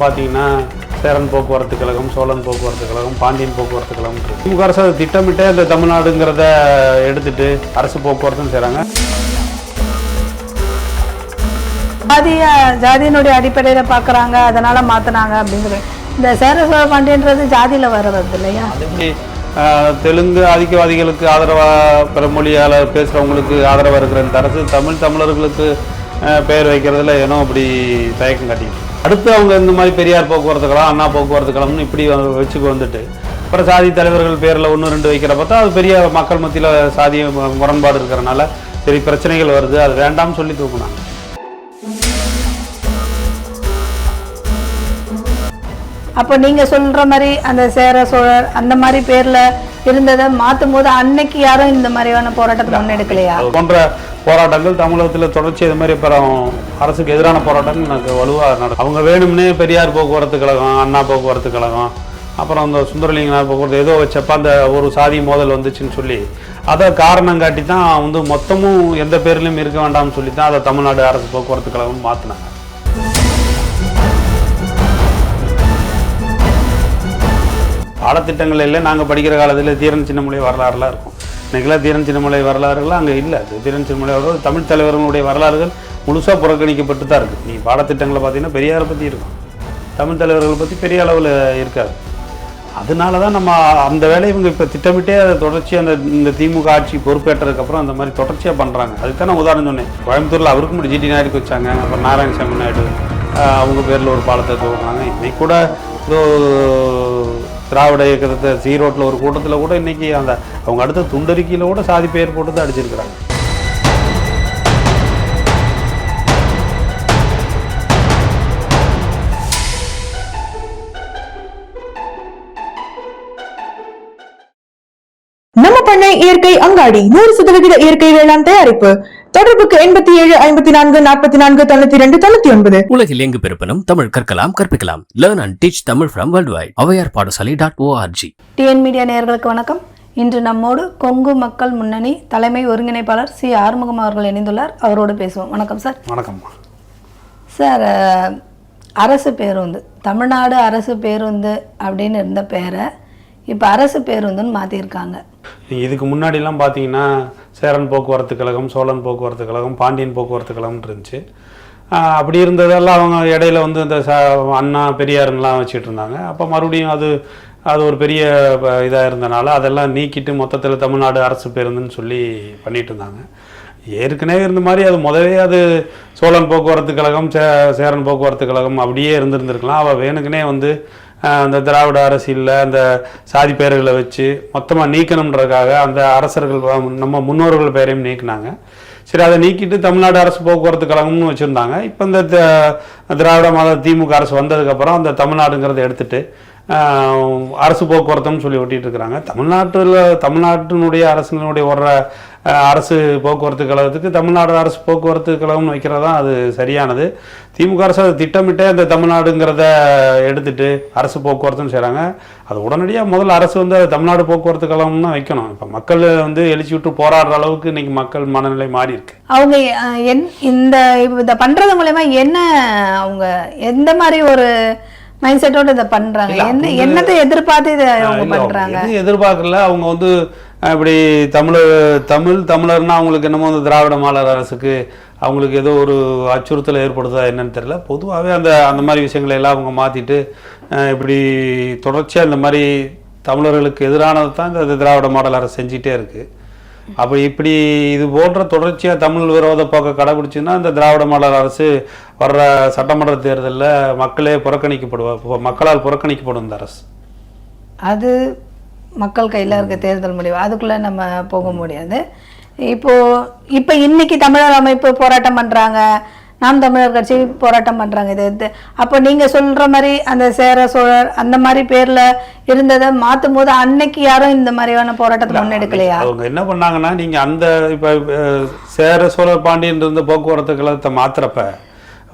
பார்த்தீங்கன்னா சேரன் போக்குவரத்து கழகம் சோழன் போக்குவரத்து கழகம் பாண்டியன் போக்குவரத்து கழகம். திமுக அரசு அதை திட்டமிட்டே இந்த தமிழ்நாடுங்கிறத எடுத்துட்டு அரசு போக்குவரத்தும் செய்கிறாங்க ஜாதிய ஜாதியினுடைய அடிப்படையில் பார்க்குறாங்க அதனால மாற்றினாங்க அப்படிங்கிறது இந்த சேர சோழ பாண்டியன்றது ஜாதியில் வர்றது இல்லையா தெலுங்கு ஆதிக்கவாதிகளுக்கு ஆதரவாக பிற மொழியால் பேசுகிறவங்களுக்கு ஆதரவாக இருக்கிற இந்த அரசு தமிழ் தமிழர்களுக்கு பெயர் வைக்கிறதுல ஏனோ அப்படி தயக்கம் காட்டிட்டு அடுத்து அவங்க இந்த மாதிரி பெரியார் போக்குவரத்து கழகம் அண்ணா போக்குவரத்து கழகம்னு இப்படி வச்சுக்கு வந்துட்டு. அப்புறம் சாதி தலைவர்கள் பேரில் ஒன்று ரெண்டு வைக்கிற பார்த்தா அது பெரிய மக்கள் மத்தியில் சாதிய முரண்பாடு இருக்கிறனால சரி பிரச்சனைகள் வருது. அது வேண்டாம்னு சொல்லி தூக்குனாங்க. அப்போ நீங்கள் சொல்கிற மாதிரி அந்த சேர சோழர் அந்த மாதிரி பேரில் இருந்ததை மாற்றும் போது அன்னைக்கு யாரும் இந்த மாதிரியான போராட்டத்தை முன்னெடுக்கலையா? போன்ற போராட்டங்கள் தமிழகத்தில் தொடர்ச்சி இது மாதிரி அப்புறம் அரசுக்கு எதிரான போராட்டங்கள் எனக்கு வலுவாக நடக்கும். அவங்க வேணும்னே பெரியார் போக்குவரத்து கழகம் அண்ணா போக்குவரத்து கழகம் அப்புறம் அந்த சுந்தரலிங்கனார் போக்குவரத்து ஏதோ வச்சப்ப அந்த ஒரு சாதி மோதல் வந்துச்சுன்னு சொல்லி அதை காரணம் காட்டி தான் வந்து மொத்தமும் எந்த பேர்லையும் இருக்க வேண்டாம்னு சொல்லி தான் அதை தமிழ்நாடு அரசு போக்குவரத்து கழகம் மாற்றினாங்க பாடத்திட்டங்கள் இல்லை. நாங்கள் படிக்கிற காலத்தில் தீரன் சின்னமலை வரலாறுலாம் இருக்கும். இன்றைக்கெல்லாம் தீரன் சின்னமலை வரலாறுகள்லாம் அங்கே இல்லை. தீரன் சின்னமலை வரலாறு தமிழ் தலைவர்களுடைய வரலாறுகள் முழுசாக புறக்கணிக்கப்பட்டு தான் இருக்குது நீ பாடத்திட்டங்களை பார்த்தீங்கன்னா பெரியாரை பற்றி இருக்கும். தமிழ் தலைவர்களை பற்றி பெரிய அளவில் இருக்காது. அதனால தான் நம்ம அந்த வேலையை இவங்க இப்போ திட்டமிட்டே அதை தொடர்ச்சியாக அந்த இந்த திமுக ஆட்சி பொறுப்பேற்றதுக்கப்புறம் அந்த மாதிரி தொடர்ச்சியாக பண்ணுறாங்க அதுக்கு தான் நான் உதாரணம் சொன்னேன். கோயம்புத்தூரில் அவருக்கு முன்னாடி ஜிடி நாயுடுக்கு வச்சாங்க. அப்புறம் நாராயணசாமி நாயுடு அவங்க பேரில் ஒரு பாலத்தை துவங்கினாங்க இன்னைக்கு கூட ஏதோ திராவிட இயக்கத்தை சீரோட்டில் ஒரு கூட்டத்தில் கூட இன்னைக்கு அந்த அவங்க அடுத்த துண்டறிக்கையில் கூட சாதி பெயர் போட்டு தான் அடிச்சிருக்கிறாங்க. நம்ம பண்ணை இயற்கை அங்காடி நூறு சதவிகித இயற்கை வேளாண் தயாரிப்பு. தொடர்புக்கு எண்பத்தி ஏழு ஐம்பத்தி நான்கு நாற்பத்தி நான்கு தொண்ணூத்தி ரெண்டு தொண்ணூத்தி ஒன்பது. உலகில் எங்கு பிறப்பினும் தமிழ் கற்கலாம் கற்பிக்கலாம். Learn and teach Tamil from world wide Avvaiyar Padasalai dot O R G TN media நேயர்களுக்கு வணக்கம். இன்று நம்மோடு கொங்கு மக்கள் முன்னணி தலைமை ஒருங்கிணைப்பாளர் சி. ஆறுமுகம் அவர்கள் இணைந்துள்ளார். அவரோடு பேசுவோம். வணக்கம் சார். வணக்கம்மா சார் அரசு பேருந்து தமிழ்நாடு அரசு பேருந்து அப்படின்னு இருந்த பேரை இப்போ அரசு பேருந்துன்னு மாற்றிருக்காங்க நீங்க இதுக்கு முன்னாடிலாம் பார்த்தீங்கன்னா சேரன் போக்குவரத்து கழகம் சோழன் போக்குவரத்து கழகம் பாண்டியன் போக்குவரத்து கழகம்னு இருந்துச்சு. அப்படி இருந்ததெல்லாம் அவங்க இடையில வந்து இந்த ச அண்ணா பெரியாருன்னெலாம் வச்சுட்டு இருந்தாங்க. அப்போ மறுபடியும் அது அது ஒரு பெரிய இதாக இருந்தனால அதெல்லாம் நீக்கிட்டு மொத்தத்தில் தமிழ்நாடு அரசு பேருந்துன்னு சொல்லி பண்ணிட்டு இருந்தாங்க. ஏற்கனவே இருந்த மாதிரி அது முதவே அது சோழன் போக்குவரத்து கழகம் சே சேரன் போக்குவரத்து கழகம் அப்படியே இருந்திருந்திருக்கலாம். அவள் வேணுக்குனே வந்து அந்த திராவிட அரசியலில் அந்த சாதி பெயர்களை வச்சு மொத்தமாக நீக்கணுன்றதுக்காக அந்த அரசர்கள் நம்ம முன்னோர்கள் பெயரையும் நீக்கினாங்க. சரி அதை நீக்கிட்டு தமிழ்நாடு அரசு போக்குவரத்து கழகம்னு வச்சுருந்தாங்க. இப்போ இந்த திராவிட மாத திமுக அரசு வந்ததுக்கப்புறம் அந்த தமிழ்நாடுங்கிறத எடுத்துகிட்டு அரசு போக்குவரத்துன்னு சொல்லி ஓட்டிகிட்டு இருக்கிறாங்க. தமிழ்நாட்டில் தமிழ்நாட்டினுடைய அரசினுடைய வர்ற அரசு போக்குவரத்து கழகத்துக்கு தமிழ்நாடு அரசு போக்குவரத்து கழகம்னு வைக்கிறது தான் அது சரியானது. திமுக அரசு அதை திட்டமிட்டே அந்த தமிழ்நாடுங்கிறத எடுத்துட்டு அரசு போக்குவரத்துன்னு செய்கிறாங்க அது உடனடியாக முதல்ல அரசு வந்து அது தமிழ்நாடு போக்குவரத்து கழகம்னு வைக்கணும். இப்போ மக்கள் வந்து எழுச்சி விட்டு போராடுற அளவுக்கு இன்னைக்கு மக்கள் மனநிலை மாறி இருக்கு. அவங்க என் இந்த இதை பண்ணுறது மூலயமா என்ன அவங்க எந்த மாதிரி ஒரு மைண்ட் செட்டோட இதை பண்ணுறாங்க இல்ல, என்ன என்னத்தை எதிர்பார்த்து இதை அவங்க எதுவும் எதிர்பார்க்கல அவங்க வந்து இப்படி தமிழ் தமிழ் தமிழர்னா அவங்களுக்கு என்னமோ அந்த திராவிட மாடல் அரசுக்கு அவங்களுக்கு ஏதோ ஒரு அச்சுறுத்தல் ஏற்படுதா என்னன்னு தெரியல. பொதுவாகவே அந்த அந்த மாதிரி விஷயங்களை எல்லாம் அவங்க மாற்றிட்டு இப்படி தொடர்ச்சியாக இந்த மாதிரி தமிழர்களுக்கு எதிரானது தான் இந்த திராவிட மாடல் அரசு செஞ்சிட்டே இருக்குது அப்போ இப்படி இது போன்ற தொடர்ச்சியாக தமிழ் விரோத போக்கை கடைபிடிச்சுன்னா இந்த திராவிட மாடல் அரசு வர்ற சட்டமன்ற தேர்தலில் மக்களே புறக்கணிக்கப்படுவா மக்களால் புறக்கணிக்கப்படும் இந்த அரசு. அது மக்கள் கையில் இருக்க தேர்தல் முடிவு. அதுக்குள்ளே நம்ம போக முடியாது. இப்போது இப்போ இன்னைக்கு தமிழர் அமைப்பு போராட்டம் பண்ணுறாங்க நாம் தமிழர் கட்சி போராட்டம் பண்ணுறாங்க இது இது அப்போ நீங்கள் சொல்கிற மாதிரி அந்த சேர சோழர் அந்த மாதிரி பேரில் இருந்ததை மாற்றும் போது அன்னைக்கு யாரும் இந்த மாதிரியான போராட்டத்தை முன்னெடுக்கலையா? அவங்க என்ன பண்ணாங்கன்னா நீங்க அந்த இப்ப சேர சோழ பாண்டியன் இருந்த போக்குவரத்து கழகத்தை மாத்துறப்ப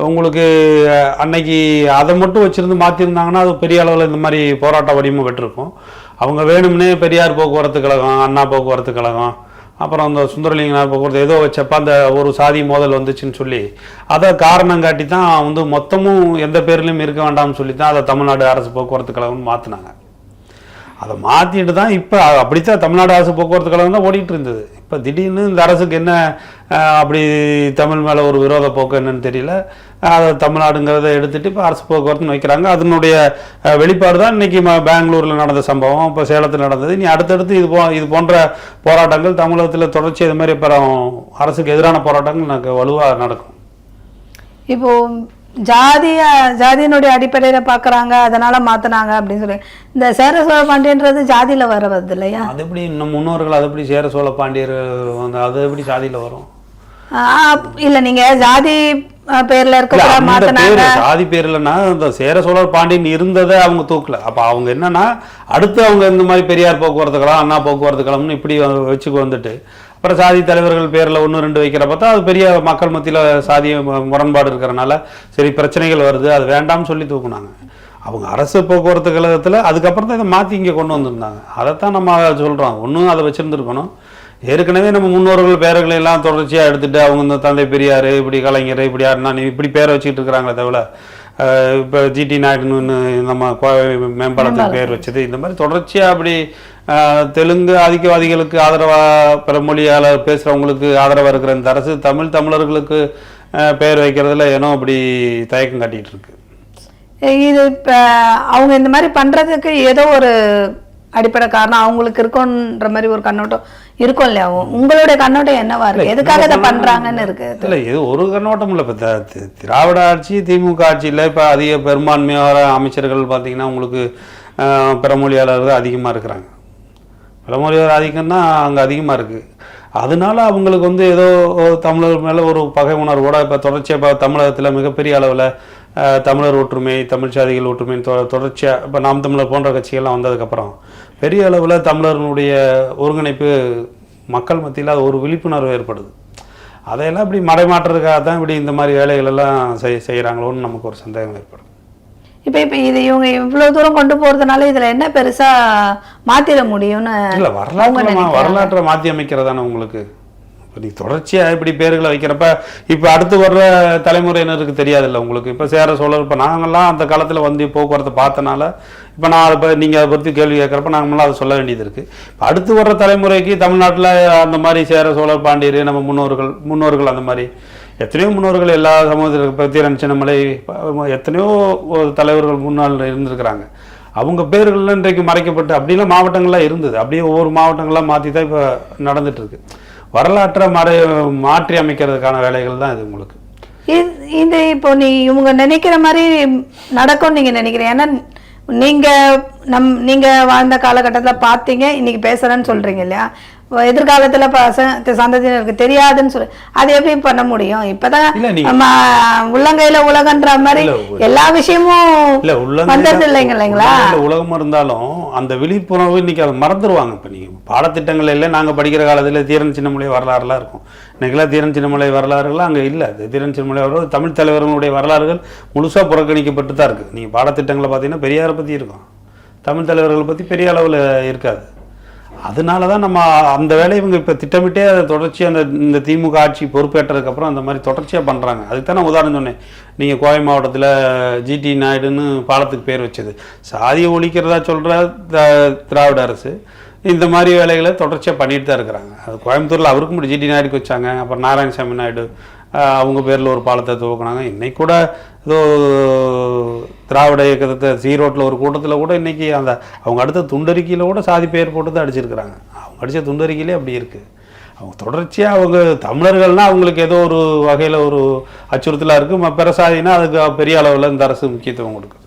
உங்களுக்கு அன்னைக்கு அதை மட்டும் வச்சிருந்து மாத்திருந்தாங்கன்னா அது பெரிய அளவில் இந்த மாதிரி போராட்ட வடிவம் பெற்றிருக்கும். அவங்க வேணும்னே பெரியார் போக்குவரத்து கழகம் அண்ணா போக்குவரத்து கழகம் அப்புறம் அந்த சுந்தரலிங்கனார் போக்குவரத்து ஏதோ வச்சப்ப அந்த ஒரு சாதி மோதல் வந்துச்சுன்னு சொல்லி அதை காரணம் காட்டி தான் வந்து மொத்தமும் எந்த பேர்லையும் இருக்க வேண்டாம்னு சொல்லி தான் அதை தமிழ்நாடு அரசு போக்குவரத்து கழகம்னு மாற்றினாங்க அதை மாற்றிட்டு தான் இப்போ அப்படித்தான் தமிழ்நாடு அரசு போக்குவரத்து கழகம் தான் ஓடிட்டு இருந்தது. இப்போ திடீர்னு இந்த அரசுக்கு என்ன அப்படி தமிழ் மேலே ஒரு விரோத போக்கு என்னன்னு தெரியல. அதை தமிழ்நாடுங்கிறத எடுத்துட்டு இப்போ அரசு போக்குவரத்துன்னு வைக்கிறாங்க. அதனுடைய வெளிப்பாடு தான் இன்றைக்கி பெங்களூரில் நடந்த சம்பவம். இப்போ சேலத்தில் நடந்தது. இனி அடுத்தடுத்து இது போ இது போன்ற போராட்டங்கள் தமிழகத்தில் தொடர்ச்சி இது மாதிரி அப்புறம் அரசுக்கு எதிரான போராட்டங்கள் எனக்கு வலுவாக நடக்கும். இப்போது ஜாதிய ஜாதியினுடைய அடிப்படையில் பார்க்குறாங்க அதனால மாற்றினாங்க அப்படின்னு சொல்லி. இந்த சேர சோழ பாண்டியன்றது ஜாதியில் வரவது இல்லையா அது எப்படி இன்னும் முன்னோர்கள் அது எப்படி சேர சோழ பாண்டியர் வந்து அது எப்படி ஜாதியில் வரும்? இல்ல நீங்க ஜாதி பேர்ல இல்ல, இருக்க அந்த மாத்தினாங்க. பேரு சாதி பேர்லன்னா இந்த சேர சோழர் பாண்டியன் இருந்ததை அவங்க தூக்கல. அப்ப அவங்க என்னன்னா அடுத்து அவங்க இந்த மாதிரி பெரியார் போக்குவரத்து கழகம் அண்ணா போக்குவரத்து கழகம்னு இப்படி வச்சுக்கு வந்துட்டு அப்புறம் சாதி தலைவர்கள் பேர்ல ஒன்று ரெண்டு வைக்கிற பார்த்தா அது பெரிய மக்கள் மத்தியில சாதிய மு- முரண்பாடு இருக்கிறனால சரி பிரச்சனைகள் வருது அது வேண்டாம்னு சொல்லி தூக்குனாங்க. அவங்க அரசு போக்குவரத்து கழகத்துல அதுக்கப்புறம் தான் இதை மாத்தி இங்க கொண்டு வந்திருந்தாங்க. அதைத்தான் நம்ம சொல்றோம். ஒன்றும் அதை வச்சிருந்துருக்கணும். ஏற்கனவே நம்ம முன்னோர்கள் பேர்களை எல்லாம் தொடர்ச்சியா எடுத்துட்டு அவங்க இந்த தந்தை பெரியார் இப்படி கலைஞர் இப்படி யாருன்னா நீ இப்படி பேரை வச்சுக்கிட்டு இருக்கிறாங்களே தவிர இப்ப ஜிடி நாயுடுன்னு நம்ம கோவை மேம்பாலத்துக்கு பேர் வச்சது. இந்த மாதிரி தொடர்ச்சியா அப்படி தெலுங்கு ஆதிக்கவாதிகளுக்கு ஆதரவா பிற மொழியாளர் பேசுறவங்களுக்கு ஆதரவா இருக்கிற இந்த அரசு தமிழ் தமிழர்களுக்கு பேர் வைக்கிறதுல ஏனோ அப்படி தயக்கம் காட்டிட்டு இருக்கு. இது இப்ப அவங்க இந்த மாதிரி பண்றதுக்கு ஏதோ ஒரு அடிப்படை காரணம் அவங்களுக்கு இருக்கும்ன்ற மாதிரி ஒரு கண்ணோட்டம். இருக்கும் இல்லையா உங்களுடைய கண்ணோட்டம் என்னவா இருக்கு? எதுக்காக இதை பண்றாங்கன்னு இருக்கு? இல்ல இது ஒரு கண்ணோட்டம் இல்லை. இப்போ திராவிட ஆட்சி திமுக ஆட்சியில் இப்போ அதிக பெரும்பான்மையான அமைச்சர்கள் பார்த்தீங்கன்னா உங்களுக்கு அஹ், பிற மொழியாளர்கள் அதிகமாக இருக்கிறாங்க. பிற மொழியாளர் ஆதிக்கம்னா அங்கே அதிகமாக இருக்குது அதனால அவங்களுக்கு வந்து ஏதோ தமிழர் மேலே ஒரு பகை உணர்வோட இப்போ தொடர்ச்சியாக இப்போ தமிழகத்தில் மிகப்பெரிய அளவில் தமிழர் ஒற்றுமை தமிழ் சாதிகள் ஒற்றுமை தொ தொடர்ச்சியாக இப்போ நாம் தமிழர் போன்ற கட்சிகள்லாம் வந்ததுக்கப்புறம் பெரிய அளவில் தமிழர்களுடைய ஒருங்கிணைப்பு மக்கள் மத்தியில் அது ஒரு விழிப்புணர்வு ஏற்படுது. அதையெல்லாம் இப்படி மடைமாற்றுறதுக்காக தான் இப்படி இந்த மாதிரி வேலைகள் எல்லாம் செய் செய்கிறாங்களோன்னு நமக்கு ஒரு சந்தேகம் ஏற்படும். இப்ப இப்ப இது இவங்க இவ்வளவு தூரம் கொண்டு போறதுனால இதுல என்ன பெருசா மாத்திட முடியும்னு இல்ல வரலாற்றை. வரலாற்றை மாற்றி அமைக்கிறதானே உங்களுக்கு? இப்போ நீ தொடர்ச்சியாக இப்படி பேர்களை வைக்கிறப்ப இப்போ அடுத்து வர்ற தலைமுறையினருக்கு தெரியாதுல்ல உங்களுக்கு. இப்போ சேர சோழர் இப்போ நாங்கள்லாம் அந்த காலத்தில் வந்து போக்குவரத்தை பார்த்தனால இப்போ நான் அதை இப்போ நீங்கள் அதை பற்றி கேள்வி கேட்குறப்ப நாங்களாம் அதை சொல்ல வேண்டியது இருக்குது இப்போ அடுத்து வர்ற தலைமுறைக்கு தமிழ்நாட்டில் அந்த மாதிரி சேர சோழர் பாண்டியர் நம்ம முன்னோர்கள் முன்னோர்கள் அந்த மாதிரி எத்தனையோ முன்னோர்கள் எல்லா சமூகத்தில் பற்றி சின்னமலை எத்தனையோ தலைவர்கள் முன்னாள் இருந்திருக்கிறாங்க. அவங்க பேர்கள்லாம் இன்றைக்கு மறைக்கப்பட்டு அப்படிலாம் மாவட்டங்கள்லாம் இருந்தது. அப்படியே ஒவ்வொரு மாவட்டங்களாக மாற்றி தான் இப்போ நடந்துட்டு இருக்கு. வரலாற்றை மறை மாற்றி அமைக்கிறதுக்கான வேலைகள் தான் இது உங்களுக்கு. இது- இப்போ நீ இவங்க நினைக்கிற மாதிரி நடக்கும்னு நீங்க நினைக்கிறீங்க. ஏன்னா நீங்க நம் நீங்க வாழ்ந்த காலகட்டத்தில் பார்த்தீங்க இன்னைக்கு பேசுறேன்னு சொல்றீங்க இல்லையா? எதிர்காலத்துல பசங்க சந்ததியினருக்கு தெரியாதுன்னு சொல்லி அது எப்படி பண்ண முடியும்? இப்பதான் உள்ளங்கையில உலகன்ற மாதிரி எல்லா விஷயமும் வந்தது இல்லைங்க இல்லைங்களா? உள்ளங்கையில உலகம் இருந்தாலும் அந்த விழிப்புணர்வு இன்னைக்கு அதை மறந்துடுவாங்க இப்போ நீங்கள் பாடத்திட்டங்கள் இல்லை நாங்கள் படிக்கிற காலத்தில் தீரன் சின்னமலை வரலாறுலாம் இருக்கும். இன்னைக்கெல்லாம் தீரன் சின்னமலை வரலாறுகள்லாம் அங்கே இல்லை. தீரன் சின்னமலை வரலாறு தமிழ் தலைவர்களுடைய வரலாறுகள் முழுசாக புறக்கணிக்கப்பட்டு தான் இருக்குது நீங்கள் பாடத்திட்டங்களை பார்த்தீங்கன்னா பெரியாரை பற்றி இருக்கும். தமிழ் தலைவர்களை பற்றி பெரிய அளவில் இருக்காது. அதனால தான் நம்ம அந்த வேலையை இவங்க இப்போ திட்டமிட்டே அதை தொடர்ச்சியாக அந்த இந்த திமுக ஆட்சி பொறுப்பேற்றதுக்கப்புறம் அந்த மாதிரி தொடர்ச்சியாக பண்ணுறாங்க அதுக்கு தான் நான் உதாரணம் சொன்னேன். நீங்கள் கோவை மாவட்டத்தில் ஜிடி நாயுடுன்னு பாலத்துக்கு பேர் வச்சது. சாதியை ஒழிக்கிறதா சொல்கிற திராவிட அரசு இந்த மாதிரி வேலைகளை தொடர்ச்சியாக பண்ணிட்டு தான் இருக்கிறாங்க. அது கோயம்புத்தூரில் அவருக்கு மட்டும் ஜிடி நாயுடுக்கு வச்சாங்க. அப்புறம் நாராயணசாமி நாயுடு அவங்க பேரில் ஒரு பாலத்தை துவக்கினாங்க. இன்னைக்கு கூட ஏதோ திராவிட இயக்கத்தை சீரோட்டில் ஒரு கூட்டத்தில் கூட இன்றைக்கி அந்த அவங்க அடுத்த துண்டறிக்கையில் கூட சாதி பெயர் போட்டு தான் அடிச்சிருக்கிறாங்க. அவங்க அடித்த துண்டறிக்கையிலே அப்படி இருக்குது அவங்க தொடர்ச்சியாக அவங்க தமிழர்கள்னால் அவங்களுக்கு ஏதோ ஒரு வகையில் ஒரு அச்சுறுத்தலாக இருக்குது பிற சாதினா அதுக்கு பெரிய அளவில் இந்த அரசு முக்கியத்துவம் கொடுக்கு